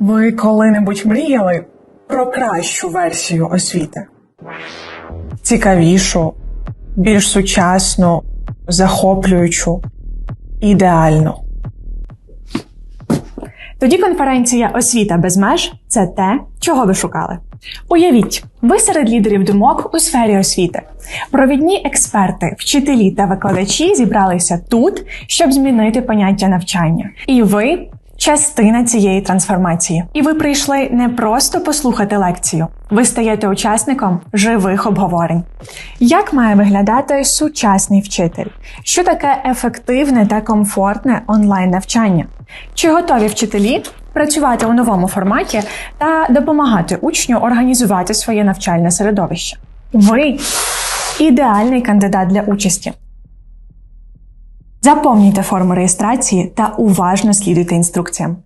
Ви коли-небудь мріяли про кращу версію освіти? Цікавішу, більш сучасну, захоплюючу, ідеальну. Тоді конференція Освіта без меж це те, чого ви шукали. Уявіть, ви серед лідерів думок у сфері освіти. Провідні експерти, вчителі та викладачі зібралися тут, щоб змінити поняття навчання. І ви частина цієї трансформації. І ви прийшли не просто послухати лекцію, ви стаєте учасником живих обговорень. Як має виглядати сучасний вчитель? Що таке ефективне та комфортне онлайн навчання? Чи готові вчителі працювати у новому форматі та допомагати учню організувати своє навчальне середовище? Ви ідеальний кандидат для участі. Заповнюйте форму реєстрації та уважно слідуйте інструкціям.